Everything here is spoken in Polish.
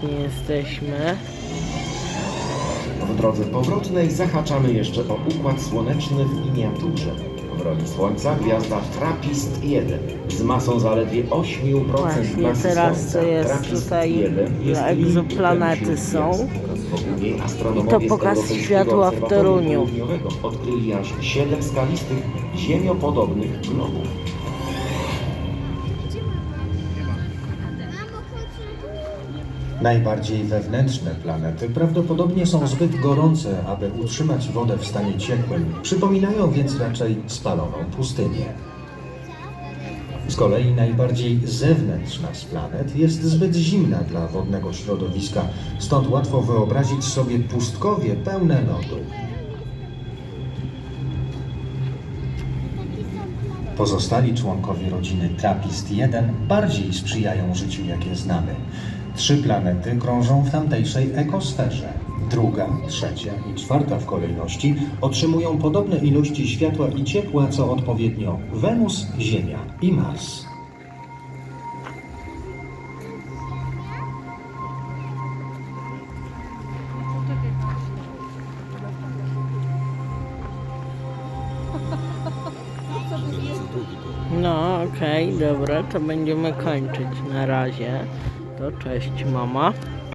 pięknie jesteśmy. W drodze powrotnej zahaczamy jeszcze o Układ Słoneczny w miniaturze. W roli Słońca gwiazda TRAPPIST-1 z masą zaledwie 8% Właśnie, masy teraz Słońca. to jest TRAPPIST-1 tutaj jest na egzoplanety limitem wśród są. gwiazd. Wokół niej astronomowie I to z pokaz Europejskiego światła w Obserwatorium Toruniu. Południowego odkryli aż 7 skalistych, ziemiopodobnych globów. Najbardziej wewnętrzne planety prawdopodobnie są zbyt gorące, aby utrzymać wodę w stanie ciekłym. Przypominają więc raczej spaloną pustynię. Z kolei najbardziej zewnętrzna z planet jest zbyt zimna dla wodnego środowiska, stąd łatwo wyobrazić sobie pustkowie pełne lodu. Pozostali członkowie rodziny Trappist-1 bardziej sprzyjają życiu, jakie znamy. Trzy planety krążą w tamtejszej ekosferze. Druga, trzecia i czwarta w kolejności otrzymują podobne ilości światła i ciepła, co odpowiednio Wenus, Ziemia i Mars. No, okej, dobra, to będziemy kończyć na razie. To cześć, mama.